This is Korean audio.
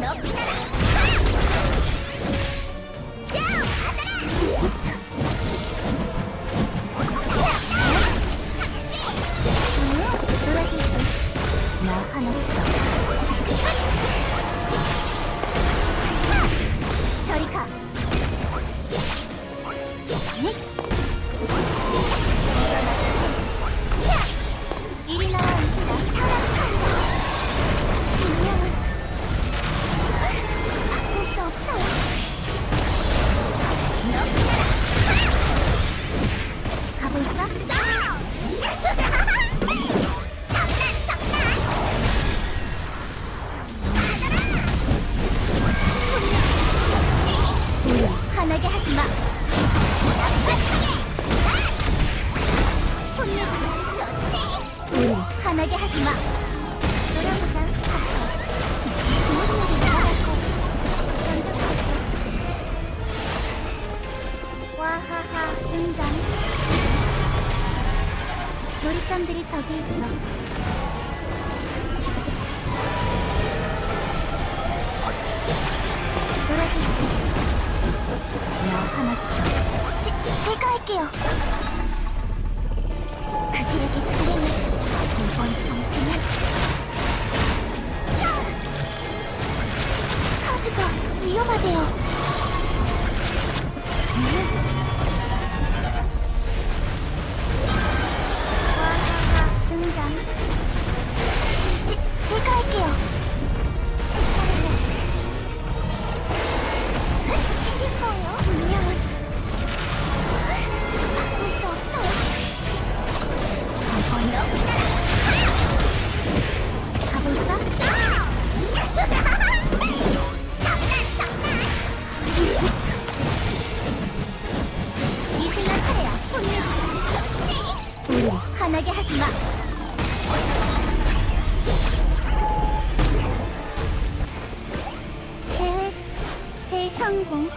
너 빛나라! 화나게 하지 마. 노려보자. 주먹놀이 잘하고. 와하하 등장. 놀잇감들이 저기 있어. 너 화났어. 제, 제가 할게요. 그들에게 よまでよ 화나게 하지 마. 계획 대성공.